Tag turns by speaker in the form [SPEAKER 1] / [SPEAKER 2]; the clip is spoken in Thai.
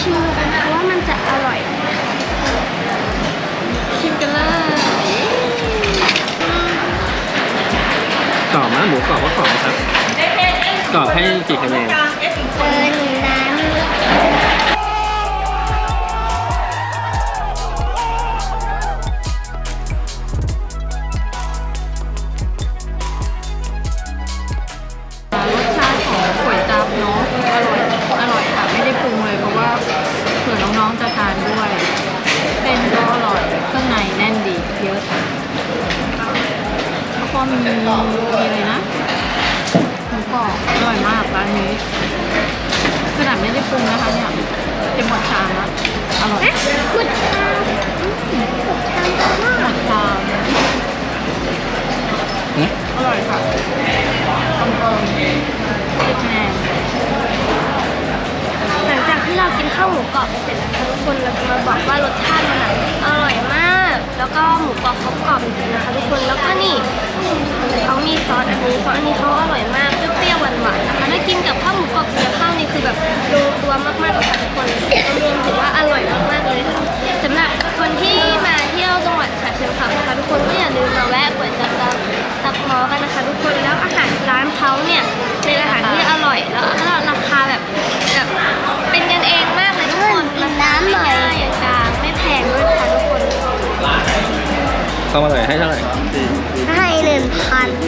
[SPEAKER 1] ชิมกันนะคะว่ามันจะอร่อยไหมชิมกันเลย
[SPEAKER 2] กรอบนะหมูกรอบก็กรอบนะครับกรอบให้กี่คะแนน
[SPEAKER 1] เออหนึ่ง
[SPEAKER 3] มีมีอะไรนะหมูกรอบอร่อยมากร้านนี้ขนาดไม่ได้ปรุงนะคะเนี่ยจะหมดชามแล้วอร่อย
[SPEAKER 1] กุดชา
[SPEAKER 3] หมดชาม
[SPEAKER 2] อืม
[SPEAKER 3] อร่อยค่ะคอนเฟิร์มสิบคะแนน
[SPEAKER 1] หลังจากที่เรากินข้าวหมูกรอบไปเสร็จแล้วทุกคนเราจะมาบอกว่ารสชาติมันอะอร่อยมาก แล้วก็หมูกรอบเขากรอบจริงๆนะคะทุกคนแล้วก็นี่เขามี ซอสอันนี้ซอสอันนี้เขาอร่อยมากเปรี้ยวๆหวานๆนะคะถ้ากินกับข้าวหมูกรอบกับข้าวนี่คือแบบลงตัวมากๆเลยค่ะทุกคนรวมถึงว่าอร่อยมากๆเลยค่ะสำหรับคนที่มาเที่ยวจังหวัดฉะเชิงเทรานะคะทุกคนก็อย่าลืมมาแวะก๋วยจั๊บตับหมอกันนะคะทุกคนแล้วอาหารร้านเขาเนี่ยเป็นอาหารที่อร่อยแล้วก็ราคาแบบแบบเป็นกันเองมากเลยทุกคนราคาไม่ได้อย่างกลางไม่แพงด้วยค่ะทุกคน
[SPEAKER 2] เข้ามาเลยให้เท่าไหร่
[SPEAKER 1] ให้หนึ่งพันให้หนึ่งพั